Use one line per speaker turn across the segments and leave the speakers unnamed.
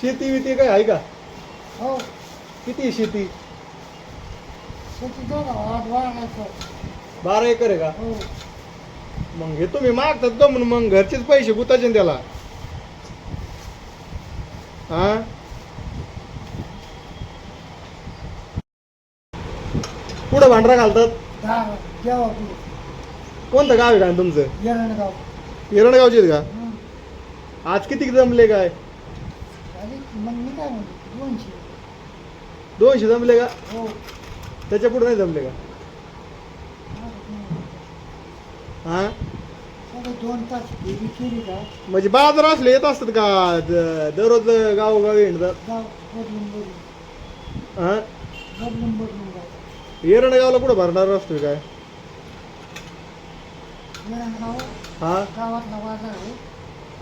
शेती विती काय आहे का?
हो.
किती आहे शेती?
शेती दोन आठ वाढायचं
बारा एकर आहे का?
हो.
मग हे तुम्ही मागतात का म्हणून मग घरचेच पैसे गुताचे ना त्याला? हा? पुढं भांडरा घालतात?
दहा जेव्हा पुढे.
कोणतं गाव आहे का तुमचं?
येरणगाव
हिरणगावचे आहेत का. आज किती जमले काय?
मग मी काय म्हणतो? दोनशे.
दोनशे जमले का?
हो.
त्याच्या पुढे नाही जमले का? हा?
सगळे दोन तास फेरी केली का?
म्हणजे बाजार असले येत असतात का? द- दररोज गावोगावी हिंडतात
गाव बदलून बदलून.
हा?
बदलून बदलून जातात.
येरणगावला कुठं भरणार असतोय काय? हा?
गावातला बाजार आहे.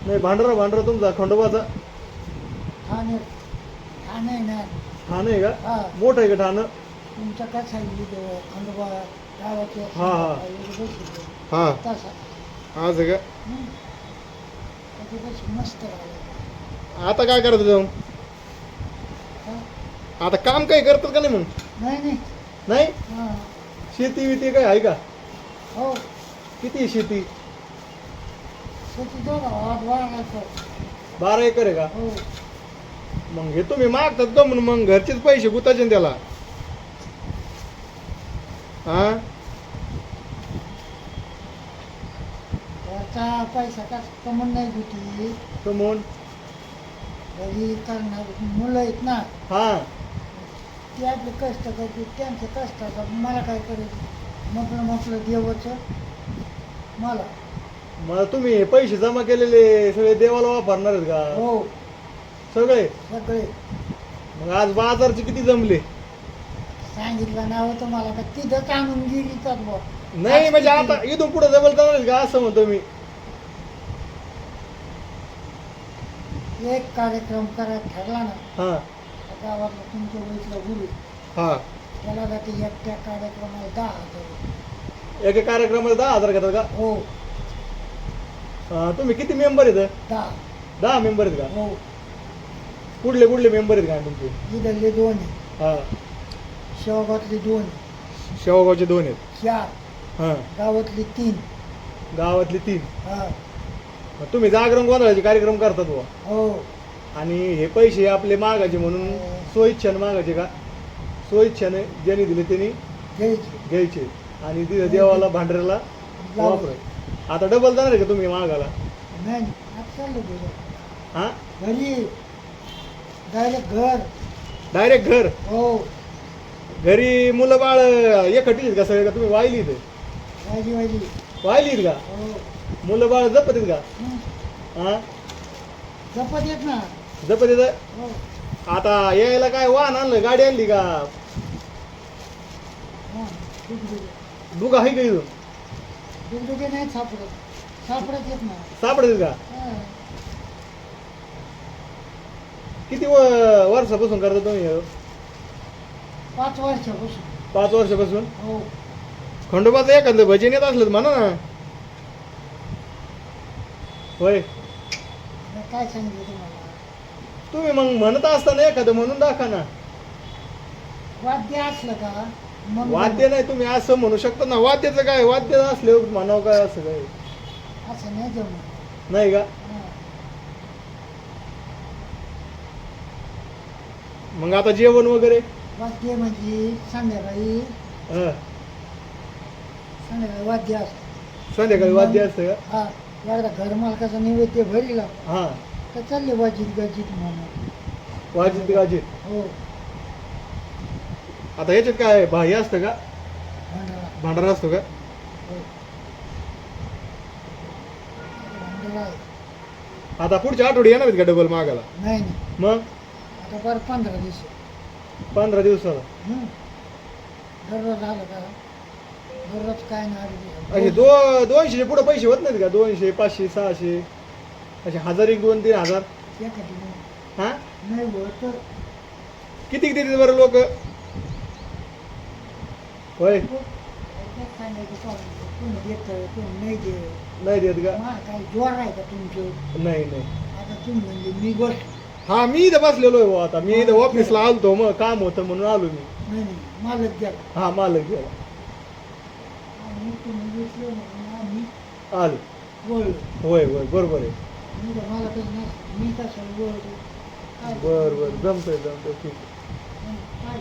नाही भांडरा भांडरा तुमचा खंडोबाचा.
ठाणे. ठाणे ना.
ठाणं आहे का?
हा.
मोठं आहे का ठाणं?
तुमच्या काय सांगितलं खंडोबा गावाचे
हा, हा. हा.
तसा
आज आहे का?
हं. त्याच्यापेक्षा मस्त राहिलं.
आता काय करत जाऊन?
हा?
आता काम काही करतात का नाही मग
नाही नाही.
नाही?
हा.
शेती विती काय आहे का?
हो.
किती आहे शेती?
शेती वाढायचं
बारा एकर आहे का?
हो.
मग हे तुम्ही मागतात का म्हणून मग घरचेच पैसे गुताचे त्याला? हा?
त्याचा पैसा का नाही घरी करणार मुलं आहेत ना.
हा.
ते आपले कष्ट त्यांचं कष्टाचं मला काय करायचं? म्हटलं म्हटलं देवाचं. मला.
मग तुम्ही हे पैसे जमा केलेले सगळे देवाला वापरणार आहेत का?
हो.
सगळे.
सगळे.
मग आज बाजारचे किती जमले?
सांगितलं नाव तर मला का तिथं गेली तर बुवा
नाही म्हणजे आता इथून पुढे जवळ जाणार का असं म्हणतो मी?
एक कार्यक्रम करायला ठरला ना.
हा.
गावातलं तुमच्या वयसला गुरु.
हा.
त्याला का ते एकट्या कार्यक्रमाला दहा हजार रुपये.
एका कार्यक्रमाला दहा हजार घेतात का?
हो.
हा, तुम्ही किती मेंबर आहेत?
दहा.
दहा मेंबर आहेत का?
हो.
कुठले कुठले मेंबर आहेत का तुमचे?
इथले दोन आहे
हा.
शेवगावातले दोन आहे.
शेवगावचे दोन आहेत.
चार.
हा.
गावातली तीन.
गावातले तीन.
हा.
मग तुम्ही जागरण गोंधळाचे कार्यक्रम करतात बुवा.
हो.
आणि हे पैसे आपले मागायचे म्हणून स्वइच्छाने मागायचे का? स्वइच्छाने ज्यांनी दिले त्यांनी
घ्यायची.
घ्यायचे. आणि तिथे देवाला भांडऱ्याला वापर. आता डबल जाणार आहे का तुम्ही मागायला?
नाही आता चाललं गेलं
हा?
घरी डायरेक्ट घर.
डायरेक्ट घर?
हो.
घरी मुलं बाळ एकटीच का सगळे? का तुम्ही वाहिली
वाजी वाजी
वाहिलीत का?
हो.
मुलं बाळ जपत का?
हं. जपत येत ना.
जपत येत?
हो.
आता यायला काय वाहन आणलं गाडी आणली का? दुगा आहे का इथून?
दुगदुगे नाही सापडत. सापडत येत ना.
सापडत का. किती व- वर्षापासून करता तुम्ही हे?
पाच वर्षापासून.
पाच वर्षापासून?
हो.
खंडोबाचं एखादं भजन येत असलं तर म्हणा ना. होय.
काय सांगितलं तुम्हाला?
तुम्ही मग म्हणत असताना एखादं म्हणून दाखवा ना.
वाद्य असलं का? मग
वाद्य नाही तुम्ही असं म्हणू शकता ना. वाद्याचं काय? वाद्य असले म्हणावं काय असं काय?
असं नाही जमत.
नाही का?
हा.
मग आता जेवण वगैरे?
वाद्य म्हणजे संध्याकाळी
हा.
संध्याकाळी वाद्य असतं.
संध्याकाळी वाद्य असतं का?
हा एकदा घर मालकाचा नैवेद्य भरला
हा.
तर चालले वाजीत गाजीत म्हणून.
वाजित गाजित?
हो.
आता याच्यात काय भाई असतं का?
भांडारा.
भांडारा असतो का?
हो. भांडारा आहे.
आता पुढच्या आठवडी येणार आहेत का डबल मागायला?
नाही नाही.
मग?
आता बरं पंधरा दिवस.
पंधरा दिवसाला?
हं. दररोज आलं का? दररोज काय
असे
नाही
दो दोनशे पुढे पैसे होत नाहीत का? दोनशे पाचशे सहाशे? असे हजार एक दोन तीन हजार? हा?
नाही होत तर
किती किती बरं लोक? होय.
काय सांगायचं पाहुणे. कोणी देतं कोणी नाही देत?
नाही देत का?
मला काय जोर आहे का तुमचं?
नाही नाही.
आता तुम्ही म्हणजे मी गोष्ट
हा मी इथं बसलेलो आहे आता. मी इथं ऑफिसला आलतो मग काम होतं म्हणून आलो मी.
नाही नाही मालक द्या
हा मालक गेला.
आणि तुम्ही घेतलं म्हणून आम्ही
आलो.
वळलो.
होय होय बरोबर आहे.
मी तर मला काही नाही मी कशाला वळलो? काय?
बर बर जमतंय जमतंय ठीक आहे.
काय?